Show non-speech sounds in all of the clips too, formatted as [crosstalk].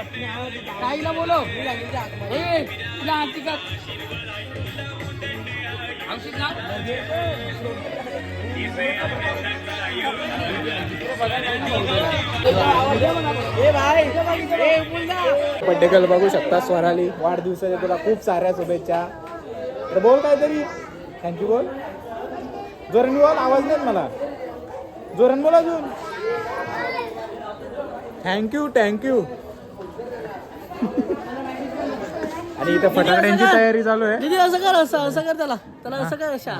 ताईला बोलो का ना बड्डे गर्ल बघू शकता स्वराली. वाढदिवसाच्या तुला खूप साऱ्या शुभेच्छा. तर बोल काहीतरी. थँक्यू बोल. जोरान बोल आवाज नाही मला. जोरान बोल अजून. थँक्यू थँक्यू आणि इथं फटाकड्यांची तयारी चालू आहे. दीदी असं कर असं असं कर त्याला. त्याला असं कर अशा.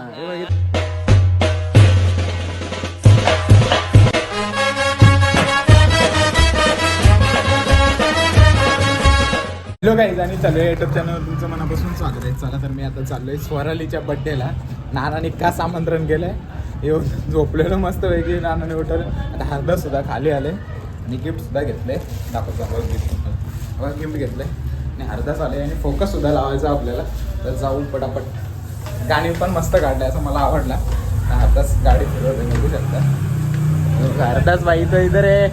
हॅलो गाईज आणि चालू आहे युट्यूब चॅनलवर तुमचं मनापासून स्वागत आहे. चला तर मी आता चाललोय स्वरालीच्या बड्डेला नानाने खास आमंत्रण केलंय? येऊन झोपलेलो मस्त वेगळी नानाने उठवलं. आता हरदा सुद्धा खाली आले. आणि गिफ्ट सुद्धा घेतले. दाखवतो बघ गिफ्ट गिफ्ट घेतले आणि हरदाच आले आणि फोकस सुद्धा लावायचा आपल्याला. तर जाऊ पटापट. गाणी पण मस्त काढले असं मला आवडला. हरदाच गाडी फिरवते बघू शकता. हरदाच बाई तर इधर आहे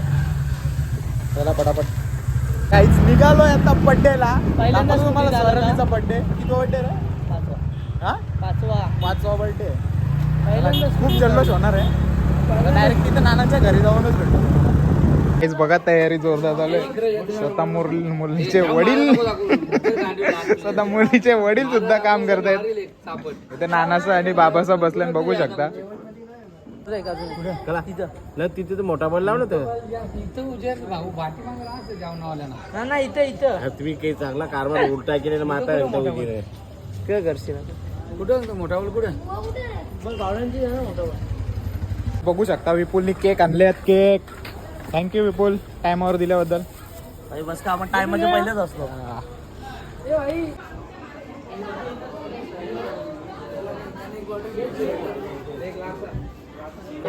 चला पटापट. काहीच निघालोय आता बड्डेला पहिल्यांदाच तुम्हाला? स्वरालीचा बड्डे किती बड्डे रे? पाचवा. हा? पाचवा. पाचवा बड्डे पहिल्यांदाच खूप जल्लोष होणार आहे. डायरेक्ट तिथं नानाच्या घरी जाऊनच भेटतो हेच बघा तयारी जोरदार चालू आहे. स्वतः मुरली मुलीचे वडील. स्वतः मुलीचे वडील सुद्धा काम करतायत. इथे नानाचं आणि बाबाचं बसल्यान बघू शकता. तिथं तिथे तर मोठा बॉल लाव ना तो. इथं उजेड भाऊ भाटी मागला असं जाऊन आल्या ना ना इथं इथं. तुम्ही काही चांगला कारभार उलटा केलेला माता काय करशील कुठं मोठा बोल? कुठं बघू शकता विपुलनी केक आणले आहेत केक थँक्यू विपुल टायमावर दिल्याबद्दल. बस का आपण टाइममध्ये पहिलेच असलो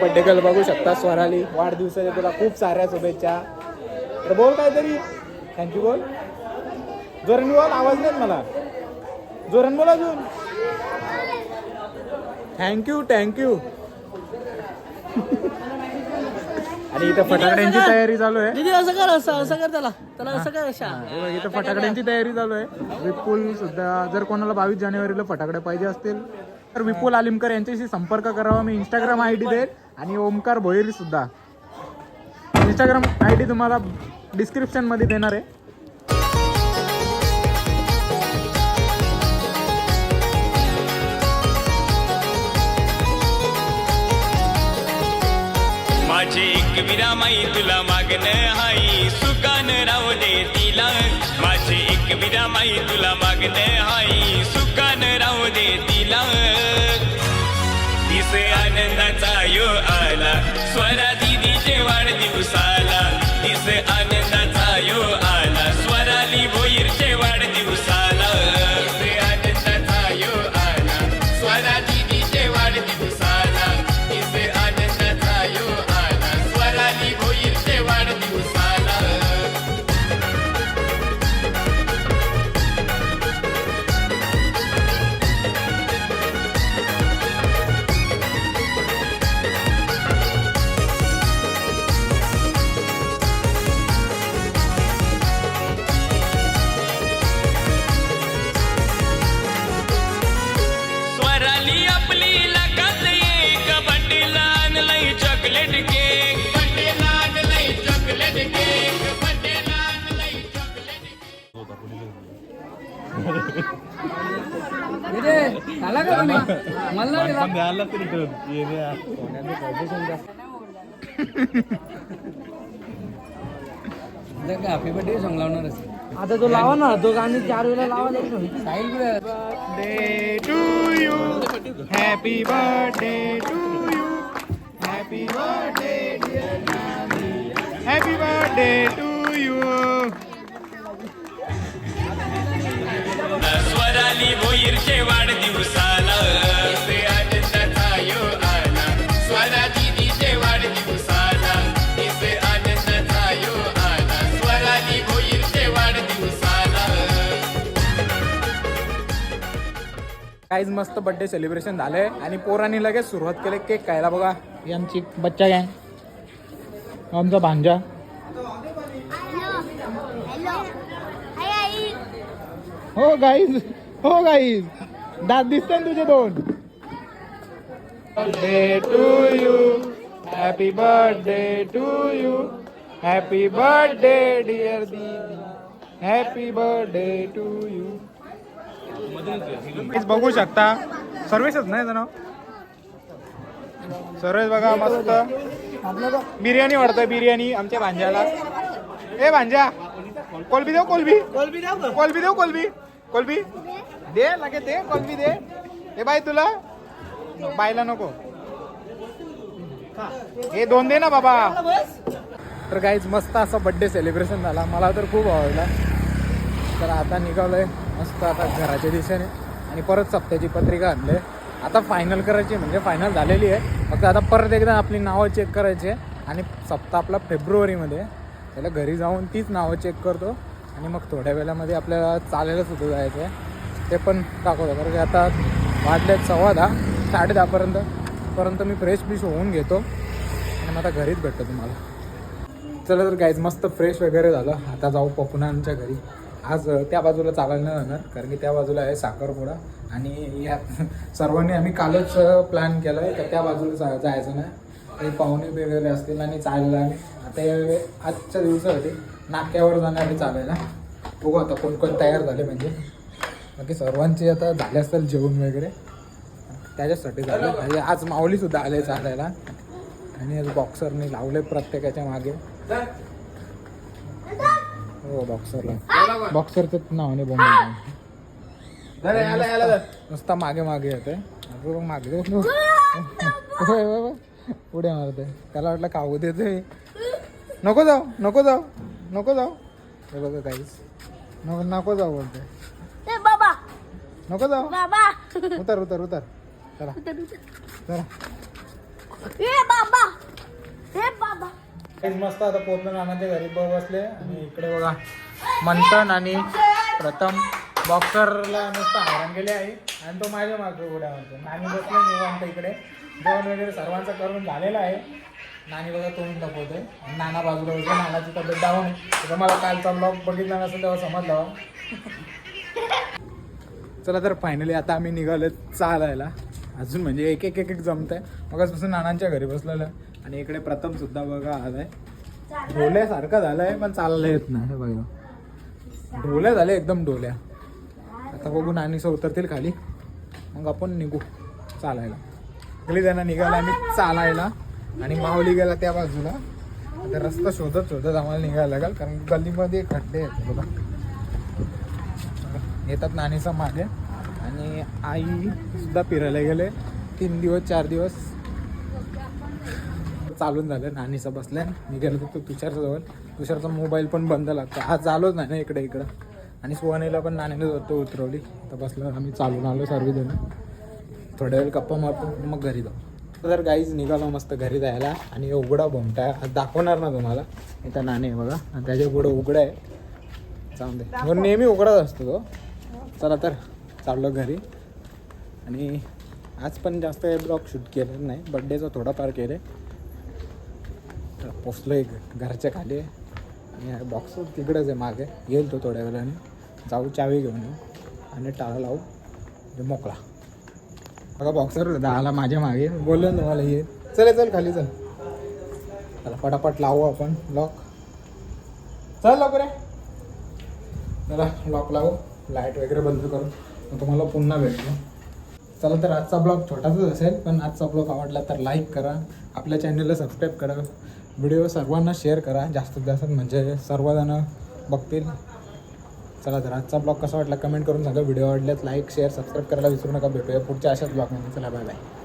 बड्डे गर्ल बघू शकता स्वराली. वाढदिवसाच्या तुला खूप साऱ्या शुभेच्छा. तर बोल काहीतरी. थँक्यू बोल. जोरान बोल आवाज नाही मला. जोरान बोल अजून. थँक्यू थँक्यू आणि इथं फटाकड्यांची तयारी चालू आहे. दीदी असं कर असं असं कर त्याला. त्याला असं कर अशा. हे बघ, इथं फटाकड्यांची तयारी चालू आहे. विपुल सुद्धा जर कोणाला बावीस जानेवारीला फटाकडे पाहिजे असतील तर विपुल आलिमकर यांच्याशी संपर्क करावा. मी इंस्टाग्राम आय डी देईल आणि ओमकार भोईर सुद्धा. इंस्टाग्राम आय डी तुम्हाला डिस्क्रिप्शनमध्ये देणार आहे. माझी एक विरामाई तुला मागण हाई सुकान राव दे तिला माझे एक विरामाई तुला मागण हाई सुकान राव दे तिला दिस आनंदाचा यो आला स्वरा दिदीचे वाढदिवसाला दिस हॅपी बर्थडे सॉंग लावणारच. आता तो लावा ना तो गाणी चार वेळा लावा birthday to you happy birthday to you happy birthday happy birthday to you Swarali भोईरचे वाढदिवसाला काहीच मस्त बर्थडे सेलिब्रेशन झालंय. आणि पोरांनी लगेच सुरुवात केली केक खायला बघा. ही आमची बच्चा गँग आमचा भांजा. हो गाईज हो गाईज दात दिसते तुझे दोन. Birthday to you happy birthday to you happy birthday dear didi happy birthday to you बघू शकता. सर्विसच नाही ना सर्विस बघा मस्त. बिर्याणी वाढतोय बिर्याणी आमच्या भांज्याला. ए भांज्या. कोलबी देऊ कोलबी? कोलबी देऊ कोलबी देऊ कोलबी? कोलबी? दे लागे दे कोलबी दे. ए बाई तुला? बायला नको. हे दोन दे ना बाबा. तर काहीच मस्त असा बड्डे सेलिब्रेशन झाला. मला तर खूप आवडला. तर आता निघालोय. मस्त आता घराच्या दिशेने. आणि परत सप्त्याची पत्रिका आणले. आता फायनल करायची म्हणजे फायनल झालेली आहे. फक्त आता परत एकदा आपली नावं चेक करायची आहे. आणि सप्ताह आपला फेब्रुवारीमध्ये. त्याला घरी जाऊन तीच नावं चेक करतो. आणि मग थोड्या वेळामध्ये आपल्याला चालायला सुद्धा जायचं आहे. ते पण दाखवतो. कारण की आता वाजलेत सव्वा दहा साडे दहापर्यंत पर्यंत. मी फ्रेश बिश होऊन घेतो. आणि मग आता घरीच भेटतो तुम्हाला. चला तर गाईज मस्त फ्रेश वगैरे झालं. आता जाऊ पपुनांच्या घरी. आज त्या बाजूला चालायला नाही जाणार कारण की त्या बाजूला आहे साखरपुडा आणि या [laughs] सर्वांनी आम्ही कालच प्लॅन केला आहे तर त्या बाजूला जा जायचं नाही. काही पाहुणे वगैरे असतील आणि चालला आता या आजच्या दिवसासाठी नाक्यावर जाणार चालायला. बघू आता कोण कोण तयार झाले म्हणजे. बाकी सर्वांचे आता झाले असतील जेवण वगैरे. त्याच्यासाठी झालं. म्हणजे आज माऊलीसुद्धा आले चालायला. आणि आज बॉक्सरने लावले प्रत्येकाच्या मागे. हो बॉक्सरला बॉक्सरचं नाव नाही बोंब नुसता मागे मागे येते मागे. [laughs] पुढे मारते त्याला वाटलं खाऊ देते नको जाऊ नको जाऊ नको जाऊ. हे बघा काहीच नको नको जाऊ बोलते नको जाऊ. बाबा. उतर उतर उतर. चला. चला. बाबा. ए मस्त आता पोहोचलो नानाच्या घरी बघ बसले. आणि इकडे बघा मंथन आणि प्रथम बॉक्सरला नुसतं हैराण गेले आहे आणि तो माझ्या मागे उड्या मारतो. नानी बसले निवांत इकडे. जेवण वगैरे सर्वांचं करून झालेलं आहे. नानी बघा तोंड दाखवतोय आणि नाना बाजूला होते नानाची तब्येत डाऊन आहे. तर मला कालचा ब्लॉग बघितला नसेल तेव्हा समजला हो. चला तर फायनली आता आम्ही निघालो चालायला. अजून म्हणजे एक एक एक एक जमत आहे मगाचपासून नानांच्या घरी बसलेलं. आहे. आणि इकडे प्रथम सुद्धा बघा आलाय ढोल्यासारखा झालाय पण चालला येत नाही बघा. ढोल्या झाले एकदम ढोल्या. आता बघू नानीसं उतरतील खाली. मग आपण निघू चालायला. गेली त्यांना निघायला आम्ही चालायला. आणि माऊली गेला त्या बाजूला. आता रस्ता शोधत शोधत आम्हाला निघायला लागेल कारण गल्लीमध्ये खड्डे आहेत बघा. येतात नानीचा मागे. आणि आई सुद्धा फिरायला गेले. तीन दिवस चार दिवस. चालून झालं नानीचा बसल्या मी गेलो होतो तुषारच्या जवळ तुषारचा मोबाईल पण बंद लागतो. हा चालूच नाही ना इकडे इकडं. आणि सुहानीला पण नानीने जातो उतरवली. तर बसलं आम्ही चालून आलो सर्वजण थोड्या वेळ गप्पा मारतो मग घरी जाऊ. तर गाईज निघालो मस्त घरी जायला. आणि उघडा भोमटा दाखवणार ना तुम्हाला. इथं नाणे बघा. आणि त्याच्या पुढं उघडं आहे. चांगले म्हणून नेहमी उघडाच असतो तो. चला तर चाललो घरी. आणि आज पण जास्त ब्लॉग शूट केलेलं नाही. बड्डेचं थोडाफार केले पोचलो एक घरच्या खाली. आणि बॉक्स तिकडेच आहे मागे. येईल तो थोड्या वेळाने. जाऊ चावी घेऊन येऊ. आणि टाळा लावू. म्हणजे मोकळा. बघा बॉक्सर आला माझ्या मागे. बोललो ना तुम्हाला ये. चल चल खाली चल. चला पटापट लावू आपण. लॉक चल लवकर चला लॉक लावू. लाइट वगैरे बंद करून. तुम्हाला पुन्हा भेटलो चला तर आजचा ब्लॉग छोटासाच असेल. पण आजचा ब्लॉग आवडला तर लाईक करा. आपल्या चॅनलला सबस्क्राईब करा. व्हिडिओ सर्वांना शेअर करा. जास्तीत जास्त म्हणजे सर्वजण बघतील. चला तर आजचा ब्लॉग कसा वाटला कमेंट करून सांगा. व्हिडिओ आवडल्यास लाईक शेअर सबस्क्राईब करायला विसरू नका. भेटूया पुढच्या अशाच ब्लॉगमध्ये. चला बाय बाय